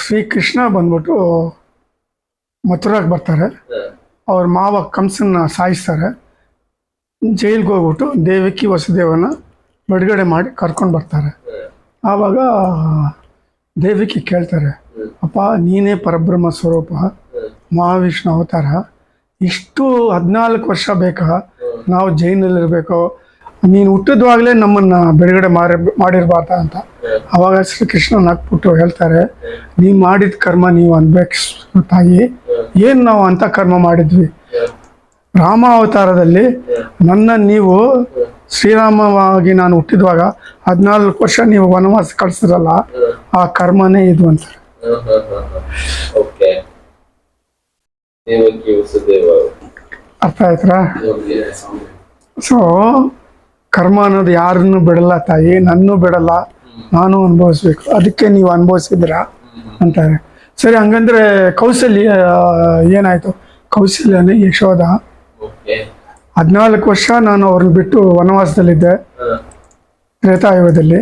ಶ್ರೀಕೃಷ್ಣ ಬಂದ್ಬಿಟ್ಟು ಮಥುರಾಗೆ ಬರ್ತಾರೆ. ಅವ್ರ ಮಾವ ಕಂಸನ್ನ ಸಾಯಿಸ್ತಾರೆ. ಜೈಲ್ಗೆ ಹೋಗ್ಬಿಟ್ಟು ದೇವಕಿ ವಸುದೇವನ ಬಿಡುಗಡೆ ಮಾಡಿ ಕರ್ಕೊಂಡು ಬರ್ತಾರೆ. ಆವಾಗ ದೇವಿಕೆ ಕೇಳ್ತಾರೆ, ಅಪ್ಪ, ನೀನೇ ಪರಬ್ರಹ್ಮ ಸ್ವರೂಪ, ಮಹಾವಿಷ್ಣು ಅವತಾರ. ಇಷ್ಟು ಹದಿನಾಲ್ಕು ವರ್ಷ ಬೇಕಾ? ನಾವು ಜೈನಲ್ಲಿರಬೇಕು? ನೀನು ಹುಟ್ಟಿದ್ವಾಗಲೇ ನಮ್ಮನ್ನು ಬಿಡುಗಡೆ ಮಾಡಿ ಮಾಡಿರಬಾರ್ದ ಅಂತ. ಅವಾಗ ಶ್ರೀಕೃಷ್ಣ ನಕ್ಬಿಟ್ಟು ಹೇಳ್ತಾರೆ ನೀವು ಮಾಡಿದ ಕರ್ಮ ನೀವು ಅನ್ಬೇಕು ತಾಯಿ ಏನು ನಾವು ಅಂತ ಕರ್ಮ ಮಾಡಿದ್ವಿ? ರಾಮ ಅವತಾರದಲ್ಲಿ ನನ್ನ ನೀವು ಶ್ರೀರಾಮವಾಗಿ ನಾನು ಹುಟ್ಟಿದ್ವಾಗ ಹದಿನಾಲ್ಕು ವರ್ಷ ನೀವು ವನವಾಸ ಕಳಿಸಿರಲ್ಲ ಆ ಕರ್ಮನೇ ಇದು ಅಂತ. ಅರ್ಥ ಆಯ್ತಾ ಸೊ ಕರ್ಮ ಅನ್ನೋದು ಯಾರನ್ನು ಬಿಡಲ್ಲ ತಾಯಿ ನನ್ನೂ ಬಿಡಲ್ಲ. ನಾನು ಅನುಭವಿಸ್ಬೇಕು. ಅದಕ್ಕೆ ನೀವು ಅನುಭವಿಸಿದ್ರ ಅಂತಾರೆ. ಸರಿ ಹಂಗಂದ್ರೆ ಕೌಶಲ್ಯ ಏನಾಯ್ತು? ಕೌಶಲ್ಯನೇ ಯಶೋದ ಹದಿನಾಲ್ಕು ವರ್ಷ ನಾನು ಅವ್ರನ್ನ ಬಿಟ್ಟು ವನವಾಸದಲ್ಲಿದ್ದೆ. ತ್ರೇತಾಯುಗದಲ್ಲಿ.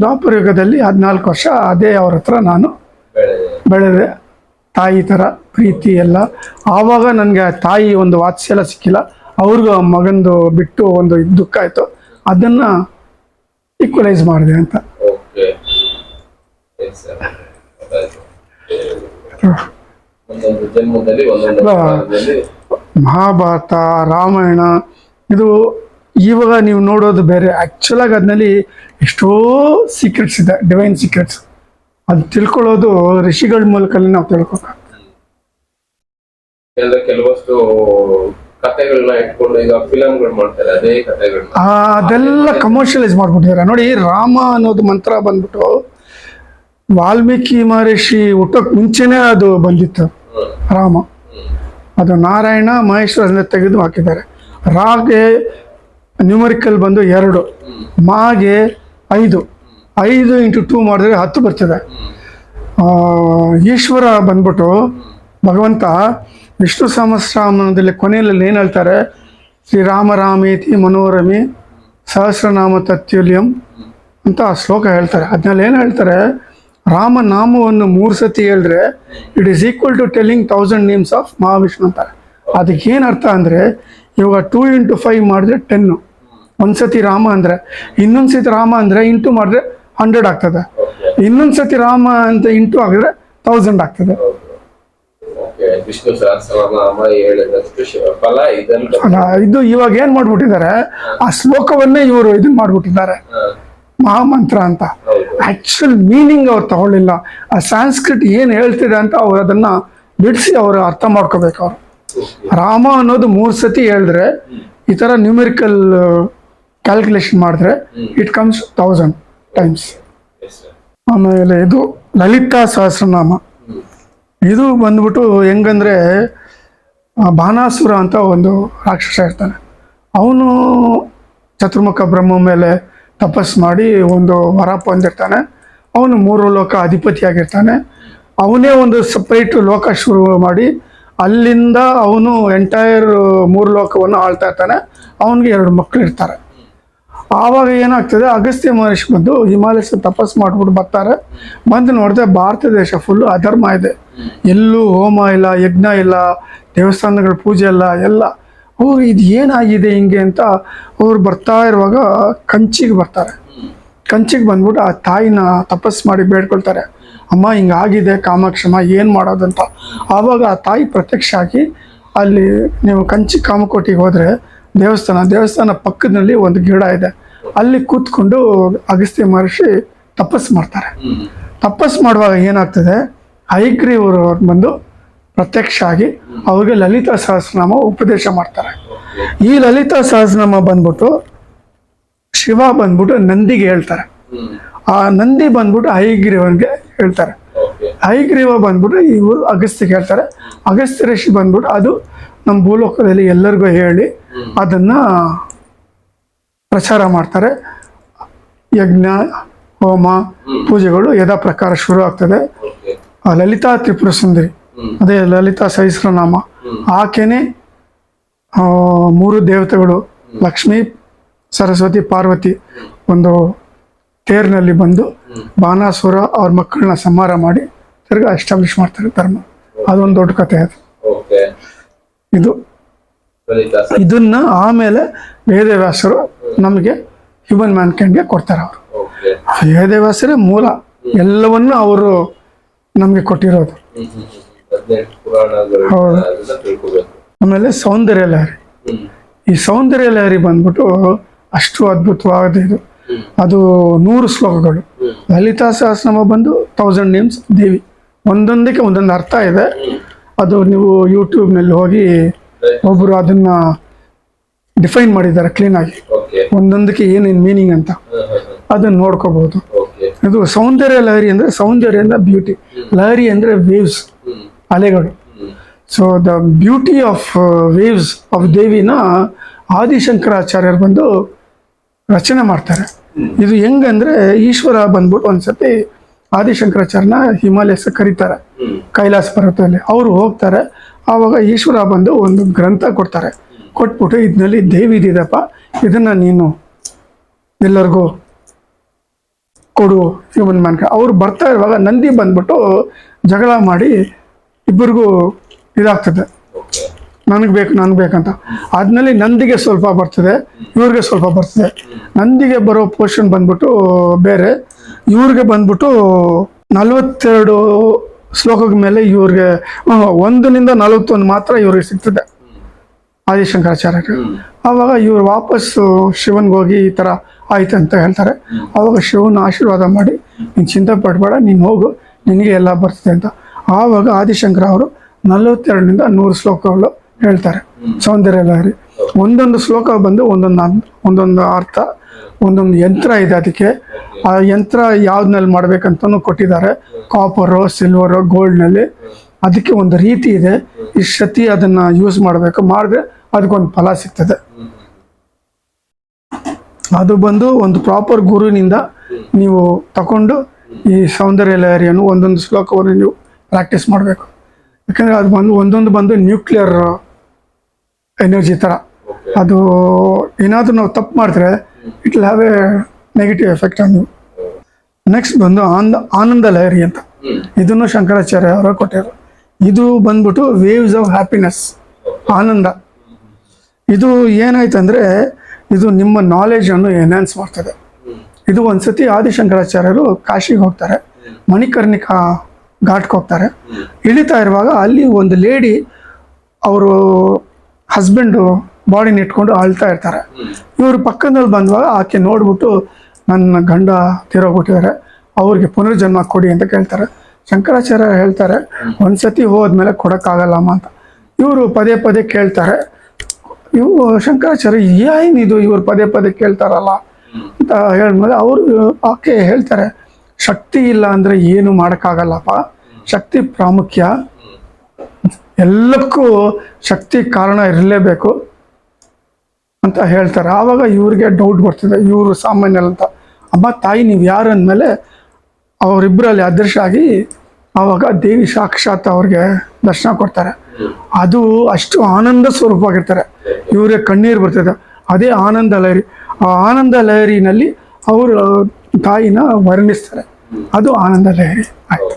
ದ್ವಾಪರ ಯುಗದಲ್ಲಿ ಹದಿನಾಲ್ಕು ವರ್ಷ ಅದೇ ಅವ್ರ ಹತ್ರ ನಾನು ಬೆಳೆದೆ. ತಾಯಿ ಥರ ಪ್ರೀತಿ ಎಲ್ಲ. ಆವಾಗ ನನಗೆ ತಾಯಿ ಒಂದು ವಾತ್ಸಲ್ಯ ಸಿಕ್ಕಿಲ್ಲ. ಅವ್ರಿಗೂ ಆ ಮಗಂದು ಬಿಟ್ಟು ಒಂದು ದುಃಖ ಆಯಿತು. ಅದನ್ನು ಈಕ್ವಲೈಸ್ ಮಾಡಿದೆ ಅಂತ. ಮಹಾಭಾರತ ರಾಮಾಯಣ ಇದು ಇವಾಗ ನೀವು ನೋಡೋದು ಬೇರೆ. ಆ್ಯಕ್ಚುಲಾಗಿ ಅದ್ನಲ್ಲಿ ಎಷ್ಟೋ ಸೀಕ್ರೆಟ್ಸ್ ಇದೆ ಡಿವೈನ್ ಸೀಕ್ರೆಟ್ಸ್ ಅದು ತಿಳ್ಕೊಳ್ಳೋದು ಋಷಿಗಳ ಮೂಲಕ ನಾವು ತಿಳ್ಕೊಬೇಕು ಕೆಲವಷ್ಟು ಕಥೆಗಳನ್ನ ಇಟ್ಕೊಂಡು ಈಗ ಫಿಲಂಗಳು ಮಾಡ್ತಾರೆ ಅದೇ ಕಥೆಗಳನ್ನ ಅದೆಲ್ಲ ಕಮರ್ಷಿಯಲೈಸ್ ಮಾಡ್ಬಿಟ್ಟಿದ್ದಾರೆ. ನೋಡಿ ರಾಮ ಅನ್ನೋದು ಮಂತ್ರ ಬಂದ್ಬಿಟ್ಟು ವಾಲ್ಮೀಕಿ ಮಹರ್ಷಿ ಹುಟ್ಟೋಕ್ ಮುಂಚೆನೆ ಅದು ಬಂದಿತ್ತು. ರಾಮ. ಅದು ನಾರಾಯಣ ಮಹೇಶ್ವರ ತೆಗೆದು ಹಾಕಿದ್ದಾರೆ. ರಾಗೆ ನ್ಯೂಮರಿಕಲ್ ಬಂದು ಎರಡು. ಮಾಗೆ ಐದು. ಐದು ಇಂಟು ಟೂ ಮಾಡಿದ್ರೆ ಹತ್ತು ಬರ್ತದೆ. ಆ, ಈಶ್ವರ ಬಂದ್ಬಿಟ್ಟು ಭಗವಂತ ವಿಷ್ಣು ಸಹಸ್ರನಾಮದಲ್ಲಿ ಕೊನೆಯಲ್ಲಿ ಏನು ಹೇಳ್ತಾರೆ? ಶ್ರೀರಾಮ ರಾಮೇತಿ ಮನೋರಮಿ ಸಹಸ್ರನಾಮ ತತ್ಯುಲ್ಯಂ ಅಂತ ಆ ಶ್ಲೋಕ ಹೇಳ್ತಾರೆ. ಅದನ್ನಲ್ಲಿ ಏನು ಹೇಳ್ತಾರೆ? ರಾಮನಾಮವನ್ನು ಮೂರು ಸತಿ ಹೇಳಿದ್ರೆ it is equal to telling thousand names of Mahavishnu ಅಂತಾರೆ. ಅದಕ್ಕೆ ಏನು ಅರ್ಥ ಅಂದರೆ ಇವಾಗ ಟೂ ಇಂಟು ಫೈವ್ ಮಾಡಿದ್ರೆ ಟೆನ್ನು ಒಂದು ಸತಿ ರಾಮ ಅಂದರೆ ಇನ್ನೊಂದು ಸತಿ ರಾಮ ಅಂದರೆ ಇಂಟು ಮಾಡಿದ್ರೆ ಹಂಡ್ರೆಡ್ ಆಗ್ತದೆ. ಇನ್ನೊಂದು ಸತಿ ರಾಮ ಅಂತ ಇಂಟು ಆಗಿದ್ರೆ ಥೌಸಂಡ್ ಆಗ್ತದೆ. ವಿಷ್ಣು ಸಹಸ್ರನಾಮ ಹೇಳಿದಷ್ಟು ಶಿವ ಫಲ ಇದನ್ನು ಅಲ್ಲ ಇದು ಇವಾಗ ಏನ್ ಮಾಡ್ಬಿಟ್ಟಿದ್ದಾರೆ ಆ ಶ್ಲೋಕವನ್ನೇ ಇವರು ಇದನ್ನ ಮಾಡ್ಬಿಟ್ಟಿದ್ದಾರೆ. ಮಹಾಮಂತ್ರ ಅಂತ. ಆಕ್ಚುಲ್ ಮೀನಿಂಗ್ ಅವ್ರು ತಗೊಳ್ಳಿಲ್ಲ. ಆ ಸಾಂಸ್ಕ್ರಿಟ್ ಏನು ಹೇಳ್ತಿದೆ ಅಂತ ಅವ್ರು ಅದನ್ನ ಬಿಡಿಸಿ ಅವರು ಅರ್ಥ ಮಾಡ್ಕೋಬೇಕು ಅವರು. ರಾಮ ಅನ್ನೋದು ಮೂರು ಸತಿ ಹೇಳಿದ್ರೆ ಈ ತರ ನ್ಯೂಮೆರಿಕಲ್ ಕ್ಯಾಲ್ಕುಲೇಷನ್ ಮಾಡಿದ್ರೆ ಇಟ್ ಕಮ್ಸ್ ಥೌಸಂಡ್ ಟೈಮ್ಸ್ ಆಮೇಲೆ ಇದು ಲಲಿತಾ ಸಹಸ್ರನಾಮ. ಇದು ಬಂದ್ಬಿಟ್ಟು ಹೆಂಗಂದ್ರೆ ಬಾನಾಸುರ ಅಂತ ಒಂದು ರಾಕ್ಷಸ ಇರ್ತಾನೆ. ಅವನು ಚತುರ್ಮುಖ ಬ್ರಹ್ಮ ಮೇಲೆ ತಪಸ್ ಮಾಡಿ ಒಂದು ವರ ಹೊಂದಿರ್ತಾನೆ ಅವನು ಮೂರು ಲೋಕ ಅಧಿಪತಿಯಾಗಿರ್ತಾನೆ. ಅವನೇ ಒಂದು ಸಪ್ರೇಟ್ ಲೋಕ ಶುರು ಮಾಡಿ, ಅಲ್ಲಿಂದ ಅವನು ಎಂಟೈರ್ ಮೂರು ಲೋಕವನ್ನು ಆಳ್ತಾ ಇರ್ತಾನೆ. ಅವನಿಗೆ ಎರಡು ಮಕ್ಕಳು ಇರ್ತಾರೆ ಆವಾಗ ಏನಾಗ್ತದೆ, ಅಗಸ್ತ್ಯ ಮಹರ್ಷಿ ಬಂದು ಹಿಮಾಲಯಸ್ ತಪಸ್ ಮಾಡ್ಬಿಟ್ಟು ಬರ್ತಾರೆ. ಬಂದು ನೋಡಿದೆ ಭಾರತ ದೇಶ ಫುಲ್ಲು ಅಧರ್ಮ ಇದೆ. ಎಲ್ಲೂ ಹೋಮ ಇಲ್ಲ, ಯಜ್ಞ ಇಲ್ಲ, ದೇವಸ್ಥಾನಗಳ ಪೂಜೆ ಇಲ್ಲ, ಎಲ್ಲ. ಅವ್ರು ಇದು ಏನಾಗಿದೆ ಹಿಂಗೆ ಅಂತ ಅವ್ರು ಬರ್ತಾ ಇರುವಾಗ ಕಂಚಿಗೆ ಬರ್ತಾರೆ. ಕಂಚಿಗೆ ಬಂದ್ಬಿಟ್ಟು ಆ ತಾಯಿನ ತಪಸ್ ಮಾಡಿ ಬೇಡ್ಕೊಳ್ತಾರೆ. ಅಮ್ಮ, ಹಿಂಗಾಗಿದೆ ಕಾಮಾಕ್ಷಮ್ಮ ಏನು ಮಾಡೋದಂತ? ಆವಾಗ ಆ ತಾಯಿ ಪ್ರತ್ಯಕ್ಷ ಆಗಿ ಅಲ್ಲಿ ನೀವು ಕಂಚಿ ಕಾಮಕೋಟಿಗೆ ಹೋದರೆ ದೇವಸ್ಥಾನ ದೇವಸ್ಥಾನ ಪಕ್ಕದಲ್ಲಿ ಒಂದು ಗಿಡ ಇದೆ. ಅಲ್ಲಿ ಕೂತ್ಕೊಂಡು ಅಗಸ್ತ್ಯ ಮಹರ್ಷಿ ತಪಸ್ ಮಾಡ್ತಾರೆ. ತಪಸ್ ಮಾಡುವಾಗ ಏನಾಗ್ತದೆ? ಹೈಗ್ರೀವರು ಅವ್ರು ಬಂದು ಪ್ರತ್ಯಕ್ಷ ಆಗಿ ಅವ್ರಿಗೆ ಲಲಿತಾ ಸಹಸ್ರನಾಮ ಉಪದೇಶ ಮಾಡ್ತಾರೆ. ಈ ಲಲಿತಾ ಸಹಸ್ರನಾಮ ಬಂದ್ಬಿಟ್ಟು ಶಿವ ಬಂದ್ಬಿಟ್ಟು ನಂದಿಗೆ ಹೇಳ್ತಾರೆ. ಆ ನಂದಿ ಬಂದ್ಬಿಟ್ಟು ಹೈಗ್ರೀವನ್ಗೆ ಹೇಳ್ತಾರೆ. ಹೈಗ್ರೀವ ಬಂದ್ಬಿಟ್ಟು ಇವರು ಅಗಸ್ತ್ಯಗೆ ಹೇಳ್ತಾರೆ. ಅಗಸ್ತ್ಯ ಋಷಿ ಬಂದ್ಬಿಟ್ಟು ಅದು ನಮ್ಮ ಭೂಲೋಕದಲ್ಲಿ ಎಲ್ಲರಿಗೂ ಹೇಳಿ ಅದನ್ನ ಪ್ರಚಾರ ಮಾಡ್ತಾರೆ. ಯಜ್ಞ ಹೋಮ ಪೂಜೆಗಳು ಯಥಾ ಪ್ರಕಾರ ಶುರು ಆಗ್ತದೆ. ಆ ಲಲಿತಾ ತ್ರಿಪುರ ಸುಂದರಿ. ಅದೇ ಲಲಿತಾ ಸಹಸ್ರನಾಮ. ಆಕೆನೆ ಮೂರು ದೇವತೆಗಳು ಲಕ್ಷ್ಮೀ ಸರಸ್ವತಿ ಪಾರ್ವತಿ ಒಂದು ತೇರ್ನಲ್ಲಿ ಬಂದು ಬಾಣಾಸುರ ಅವ್ರ ಮಕ್ಕಳನ್ನ ಸಂಹಾರ ಮಾಡಿ ತಿರ್ಗಾ ಎಸ್ಟಾಬ್ಲಿಷ್ ಮಾಡ್ತಾರೆ ಧರ್ಮ. ಅದೊಂದು ದೊಡ್ಡ ಕಥೆ ಅದು. ಇದು ಇದನ್ನ ಆಮೇಲೆ ವೇದವ್ಯಾಸರು ನಮಗೆ ಹ್ಯೂಮನ್ ಮ್ಯಾನ್ ಕ್ಯಾಂಡ್ಗೆ ಕೊಡ್ತಾರೆ ಅವರು. ವೇದವ್ಯಾಸರೇ ಮೂಲ. ಎಲ್ಲವನ್ನು ಅವರು ನಮಗೆ ಕೊಟ್ಟಿರೋದು. ಹೌದು. ಆಮೇಲೆ ಸೌಂದರ್ಯ ಲಹರಿ. ಈ ಸೌಂದರ್ಯ ಲಹರಿ ಬಂದ್ಬಿಟ್ಟು ಅಷ್ಟು ಅದ್ಭುತವಾದ ಇದು. ಅದು ನೂರು ಶ್ಲೋಕಗಳು. ಲಲಿತಾ ಸಹಸ್ರನಾಮ ಬಂದು ತೌಸಂಡ್ ನೇಮ್ಸ್ ದೇವಿ. ಒಂದೊಂದಕ್ಕೆ ಒಂದೊಂದು ಅರ್ಥ ಇದೆ. ಅದು ನೀವು ಯೂಟ್ಯೂಬ್ನಲ್ಲಿ ಹೋಗಿ ಒಬ್ಬರು ಅದನ್ನ ಡಿಫೈನ್ ಮಾಡಿದ್ದಾರೆ ಕ್ಲೀನಾಗಿ ಒಂದೊಂದಕ್ಕೆ ಏನೇನು ಮೀನಿಂಗ್ ಅಂತ ಅದನ್ನು ನೋಡ್ಕೋಬಹುದು. ಇದು ಸೌಂದರ್ಯ ಲಹರಿ ಅಂದ್ರೆ ಸೌಂದರ್ಯ ಅಂದ್ರೆ ಬ್ಯೂಟಿ ಲಹರಿ ಅಂದ್ರೆ ವೇವ್ಸ್ ಅಲೆಗಳು. So the beauty of waves of ದೇವಿನ ಆದಿಶಂಕರಾಚಾರ್ಯರು ಬಂದು ರಚನೆ ಮಾಡ್ತಾರೆ. ಇದು ಹೆಂಗಂದ್ರೆ ಈಶ್ವರ ಬಂದ್ಬಿಟ್ಟು ಒಂದ್ಸತಿ ಆದಿಶಂಕರಾಚಾರ್ಯನ ಹಿಮಾಲಯಸ್ ಕರೀತಾರೆ. ಕೈಲಾಸ ಪರ್ವತದಲ್ಲಿ. ಅವರು ಹೋಗ್ತಾರೆ. ಆವಾಗ ಈಶ್ವರ ಬಂದು ಒಂದು ಗ್ರಂಥ ಕೊಡ್ತಾರೆ. ಕೊಟ್ಬಿಟ್ಟು ಇದ್ರಲ್ಲಿ ದೇವಿ ಇದಿದಪ್ಪ. ಇದನ್ನ ನೀನು ಎಲ್ಲರಿಗೂ ಕೊಡು ಹ್ಯೂಮನ್ ಮ್ಯಾನ್ ಅವ್ರು ಬರ್ತಾ ಇರುವಾಗ ನಂದಿ ಬಂದ್ಬಿಟ್ಟು ಜಗಳ ಮಾಡಿ ಇಬ್ಬರಿಗೂ ಇದಾಗ್ತದೆ. ನನಗೆ ಬೇಕು, ನನಗೆ ಬೇಕಂತ ಅದ್ನಲ್ಲಿ ನಂದಿಗೆ ಸ್ವಲ್ಪ ಬರ್ತದೆ, ಇವ್ರಿಗೆ ಸ್ವಲ್ಪ ಬರ್ತದೆ. ನಂದಿಗೆ ಬರೋ ಪೋರ್ಷನ್ ಬಂದ್ಬಿಟ್ಟು ಬೇರೆ. ಇವ್ರಿಗೆ ಬಂದ್ಬಿಟ್ಟು ನಲವತ್ತೆರಡು ಶ್ಲೋಕದ ಮೇಲೆ ಇವ್ರಿಗೆ ಒಂದಿನಿಂದ ಒಂದರಿಂದ ನಲವತ್ತೊಂದು ಮಾತ್ರ ಇವ್ರಿಗೆ ಸಿಗ್ತದೆ. ಆದಿಶಂಕರಾಚಾರ್ಯರು. ಆವಾಗ ಇವ್ರು ವಾಪಸ್ ಶಿವನ್ಗೆ ಹೋಗಿ ಈ ಥರ ಆಯ್ತು ಅಂತ ಹೇಳ್ತಾರೆ. ಆವಾಗ ಶಿವನ ಆಶೀರ್ವಾದ ಮಾಡಿ ನೀನು ಚಿಂತೆ ಪಡಬೇಡ ನೀನು ಹೋಗು ನಿನಗೆ ಎಲ್ಲ ಬರ್ತದೆ ಅಂತ. ಆವಾಗ ಆದಿಶಂಕರ ಅವರು ನಲವತ್ತೆರಡರಿಂದ ನೂರು ಶ್ಲೋಕಗಳು ಹೇಳ್ತಾರೆ. ಸೌಂದರ್ಯ ಲಹರಿ. ಒಂದೊಂದು ಶ್ಲೋಕ ಬಂದು ಒಂದೊಂದು ಒಂದೊಂದು ಅರ್ಥ, ಒಂದೊಂದು ಯಂತ್ರ ಇದೆ ಅದಕ್ಕೆ. ಆ ಯಂತ್ರ ಯಾವ್ದ್ನಲ್ಲಿ ಮಾಡ್ಬೇಕಂತನೂ ಕೊಟ್ಟಿದ್ದಾರೆ. ಕಾಪರು ಸಿಲ್ವರು ಗೋಲ್ಡ್ನಲ್ಲಿ ಅದಕ್ಕೆ ಒಂದು ರೀತಿ ಇದೆ. ಈ ಶತಿ ಅದನ್ನ ಯೂಸ್ ಮಾಡಬೇಕು, ಮಾಡಿದ್ರೆ ಅದಕ್ಕೊಂದು ಫಲ ಸಿಗ್ತದೆ. ಅದು ಬಂದು ಒಂದು ಪ್ರಾಪರ್ ಗುರುವಿನಿಂದ ನೀವು ತಕೊಂಡು ಈ ಸೌಂದರ್ಯ ಲಹರಿಯನ್ನು ಒಂದೊಂದು ಶ್ಲೋಕವನ್ನು ನೀವು ಪ್ರಾಕ್ಟೀಸ್ ಮಾಡಬೇಕು. ಯಾಕಂದರೆ ಅದು ಬಂದು, ಒಂದೊಂದು ಬಂದು ನ್ಯೂಕ್ಲಿಯರ್ ಎನರ್ಜಿ ಥರ ಅದು ಏನಾದರೂ ನಾವು ತಪ್ಪು ಮಾಡಿದ್ರೆ it will have a negative effect on you next ಬಂದು ಆನಂದ ಆನಂದ ಲಹರಿ ಅಂತ. ಇದನ್ನು ಶಂಕರಾಚಾರ್ಯ ಅವರು ಕೊಟ್ಟರು ಇದು ಬಂದ್ಬಿಟ್ಟು ವೇವ್ಸ್ ಆಫ್ ಹ್ಯಾಪಿನೆಸ್ ಆನಂದ. ಇದು ಏನಾಯ್ತಂದ್ರೆ ಇದು ನಿಮ್ಮ ನಾಲೆಜನ್ನು ಎನ್ಹಾನ್ಸ್ ಮಾಡ್ತದೆ. ಇದು ಇದು ಒಂದ್ಸತಿ ಆದಿಶಂಕರಾಚಾರ್ಯರು ಕಾಶಿಗೆ ಹೋಗ್ತಾರೆ. ಮಣಿಕರ್ಣಿಕಾ ಘಾಟ್ಗೆ ಹೋಗ್ತಾರೆ. ಇಳಿತಾ ಇರುವಾಗ ಅಲ್ಲಿ ಒಂದು ಲೇಡಿ ಅವರು ಹಸ್ಬೆಂಡು ಬಾಡಿನ ಇಟ್ಕೊಂಡು ಅಳ್ತಾ ಇರ್ತಾರೆ. ಇವರು ಪಕ್ಕದಲ್ಲಿ ಬಂದಾಗ ಆಕೆ ನೋಡ್ಬಿಟ್ಟು ನನ್ನ ಗಂಡ ತೀರೋಗ್ಬಿಟ್ಟಿದ್ದಾರೆ ಅವ್ರಿಗೆ ಪುನರ್ಜನ್ಮ ಕೊಡಿ ಅಂತ ಕೇಳ್ತಾರೆ. ಶಂಕರಾಚಾರ್ಯ ಹೇಳ್ತಾರೆ, ಒಂದ್ಸತಿ ಹೋದ್ಮೇಲೆ ಕೊಡೋಕ್ಕಾಗಲ್ಲಮ್ಮ ಅಂತ. ಇವರು ಪದೇ ಪದೇ ಕೇಳ್ತಾರೆ. ಇವು ಶಂಕರಾಚಾರ್ಯ ಏನಿದು ಇವ್ರು ಪದೇ ಪದೇ ಕೇಳ್ತಾರಲ್ಲ? ಅಂತ ಹೇಳಿದ್ಮೇಲೆ ಅವರು, ಆಕೆ ಹೇಳ್ತಾರೆ, ಶಕ್ತಿ ಇಲ್ಲ ಅಂದರೆ ಏನು ಮಾಡೋಕ್ಕಾಗಲ್ಲಪ್ಪ. ಶಕ್ತಿ ಪ್ರಾಮುಖ್ಯ. ಎಲ್ಲಕ್ಕೂ ಶಕ್ತಿ ಕಾರಣ ಇರಲೇಬೇಕು ಅಂತ ಹೇಳ್ತಾರೆ. ಆವಾಗ ಇವ್ರಿಗೆ ಡೌಟ್ ಬರ್ತದೆ. ಇವರು ಸಾಮಾನ್ಯ ಅಂತ ಅಮ್ಮ ತಾಯಿ ನೀವು ಯಾರು ಅಂದಮೇಲೆ ಅವರಿಬ್ಬರಲ್ಲಿ ಅದೃಶ್ಯ ಆಗಿ ಆವಾಗ ದೇವಿ ಸಾಕ್ಷಾತ್ ಅವ್ರಿಗೆ ದರ್ಶನ ಕೊಡ್ತಾರೆ. ಅದು ಅಷ್ಟು ಆನಂದ ಸ್ವರೂಪವಾಗಿರ್ತಾರೆ. ಇವ್ರಿಗೆ ಕಣ್ಣೀರು ಬರ್ತದೆ. ಅದೇ ಆನಂದ ಲಹರಿ. ಆ ಆನಂದ ಲಹರಿನಲ್ಲಿ ಅವರು ತಾಯಿನ ವರ್ಣಿಸ್ತಾರೆ. ಅದು ಆನಂದ ಲಹರಿ. ಆಯ್ತು